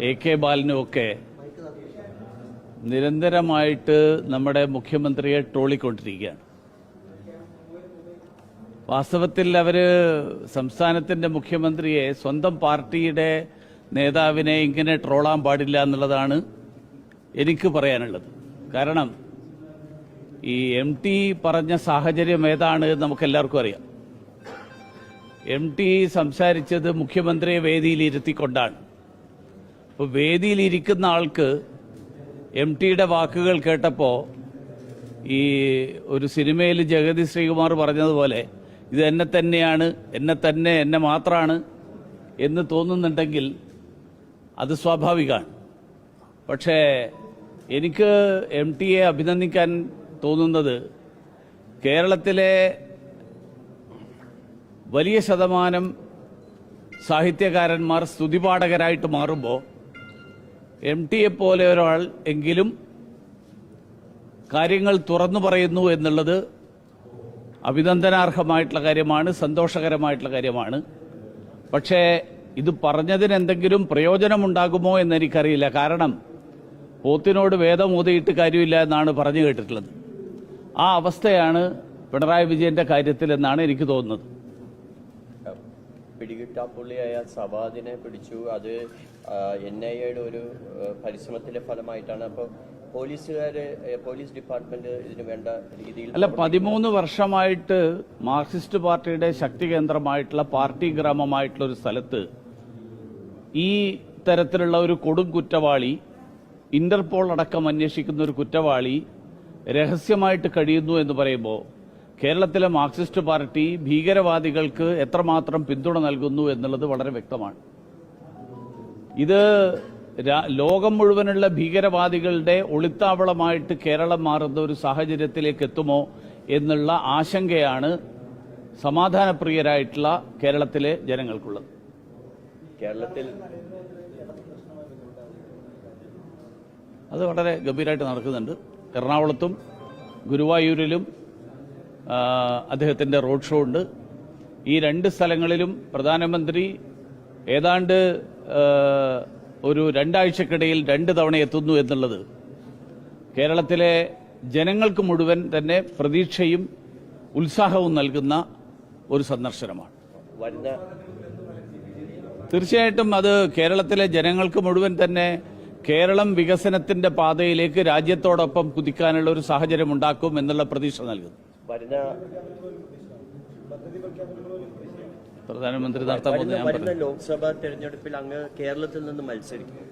A K ബാലനും ഒക്കെ നിരന്തരമായിട്ട് നമ്മുടെ മുഖ്യമന്ത്രിയെ ട്രോളിക്കൊണ്ടിരിക്കുകയാണ്. വാസ്തവത്തിൽ അവർ സംസ്ഥാനത്തിന്റെ മുഖ്യമന്ത്രിയെ സ്വന്തം പാർട്ടിയുടെ നേതാവിനെ ഇങ്ങനെ ട്രോളാൻ പാടില്ല എന്നുള്ളതാണ് എനിക്ക് പറയാനുള്ളത്. കാരണം ഈ എം ടി പറഞ്ഞ സാഹചര്യം ഏതാണ് നമുക്ക് നമുക്കെല്ലാവർക്കും അറിയാം. എം ടി സംസാരിച്ചത് മുഖ്യമന്ത്രിയെ വേദിയിൽ ഇരുത്തിക്കൊണ്ടാണ് അപ്പോൾ വേദിയിലിരിക്കുന്ന ആൾക്ക് എം ടിയുടെ വാക്കുകൾ കേട്ടപ്പോൾ ഈ ഒരു സിനിമയിൽ ജഗതി ശ്രീകുമാർ പറഞ്ഞതുപോലെ ഇത് എന്നെ തന്നെയാണ് എന്നെ തന്നെ എന്നെ മാത്രമാണ് എന്ന് തോന്നുന്നുണ്ടെങ്കിൽ അത് സ്വാഭാവികമാണ്. പക്ഷേ എനിക്ക് എം ടിയെ അഭിനന്ദിക്കാൻ തോന്നുന്നത് കേരളത്തിലെ വലിയ ശതമാനം സാഹിത്യകാരന്മാർ സ്തുതിപാഠകരായിട്ട് മാറുമ്പോൾ എം ടിയെ പോലെ ഒരാൾ എങ്കിലും കാര്യങ്ങൾ തുറന്നു പറയുന്നു എന്നുള്ളത് അഭിനന്ദനാർഹമായിട്ടുള്ള കാര്യമാണ് സന്തോഷകരമായിട്ടുള്ള കാര്യമാണ്. പക്ഷേ ഇത് പറഞ്ഞതിന് എന്തെങ്കിലും പ്രയോജനമുണ്ടാകുമോ എന്ന് എനിക്കറിയില്ല കാരണം പോത്തിനോട് വേദം ഊതിയിട്ട് കാര്യമില്ല എന്നാണ് പറഞ്ഞു കേട്ടിട്ടുള്ളത്. ആ അവസ്ഥയാണ് പിണറായി വിജയന്റെ കാര്യത്തിൽ എന്നാണ് എനിക്ക് തോന്നുന്നത്. പിടികിട്ടാപ്പുള്ളിയായ സവാദിനെ പിടിച്ചു. അത് എൻ ഐ എയുടെ ഒരു പരിശ്രമത്തിന്റെ ഫലമായിട്ടാണ്. അപ്പോൾ പോലീസുകാര് പോലീസ് ഡിപ്പാർട്ട്മെന്റ് ഇതിന് വേണ്ട രീതിയിൽ അല്ല പതിമൂന്ന് വർഷമായിട്ട് മാർക്സിസ്റ്റ് പാർട്ടിയുടെ ശക്തി കേന്ദ്രമായിട്ടുള്ള പാർട്ടി ഗ്രാമമായിട്ടുള്ള ഒരു സ്ഥലത്ത് ഈ തരത്തിലുള്ള ഒരു കൊടും കുറ്റവാളി ഇന്റർപോൾ അടക്കം അന്വേഷിക്കുന്ന ഒരു കുറ്റവാളി രഹസ്യമായിട്ട് കഴിയുന്നു എന്ന് പറയുമ്പോൾ കേരളത്തിലെ മാർക്സിസ്റ്റ് പാർട്ടി ഭീകരവാദികൾക്ക് എത്രമാത്രം പിന്തുണ നൽകുന്നു എന്നുള്ളത് വളരെ വ്യക്തമാണ്. ഇത് ലോകം മുഴുവനുള്ള ഭീകരവാദികളുടെ ഒളിത്താവളമായിട്ട് കേരളം മാറുന്ന ഒരു സാഹചര്യത്തിലേക്ക് എത്തുമോ എന്നുള്ള ആശങ്കയാണ് സമാധാനപ്രിയരായിട്ടുള്ള കേരളത്തിലെ ജനങ്ങൾക്കുള്ളത്. കേരളത്തിൽ അത് വളരെ ഗംഭീരമായിട്ട് നടക്കുന്നുണ്ട്. എറണാകുളത്തും ഗുരുവായൂരിലും ആ, അദ്ദേഹത്തിന്റെ റോഡ് ഷോ ഉണ്ട്. ഈ രണ്ട് സ്ഥലങ്ങളിലും പ്രധാനമന്ത്രി ഏതാണ്ട് ഒരു രണ്ടാഴ്ചക്കിടയിൽ രണ്ട് തവണ എത്തുന്നു എന്നുള്ളത് കേരളത്തിലെ ജനങ്ങൾക്ക് മുഴുവൻ തന്നെ പ്രതീക്ഷയും ഉത്സാഹവും നൽകുന്ന ഒരു സന്ദർശനമാണ്. തീർച്ചയായിട്ടും അത് കേരളത്തിലെ ജനങ്ങൾക്ക് മുഴുവൻ തന്നെ കേരളം വികസനത്തിന്റെ പാതയിലേക്ക് രാജ്യത്തോടൊപ്പം കുതിക്കാനുള്ള ഒരു സാഹചര്യം ഉണ്ടാക്കും എന്നുള്ള പ്രതീക്ഷ നൽകുന്നു. വരുന്ന പ്രധാനമന്ത്രി നടത്താൻ പോകുന്ന ലോക്സഭാ തെരഞ്ഞെടുപ്പിൽ അങ്ങ് കേരളത്തിൽ നിന്ന് മത്സരിക്കും.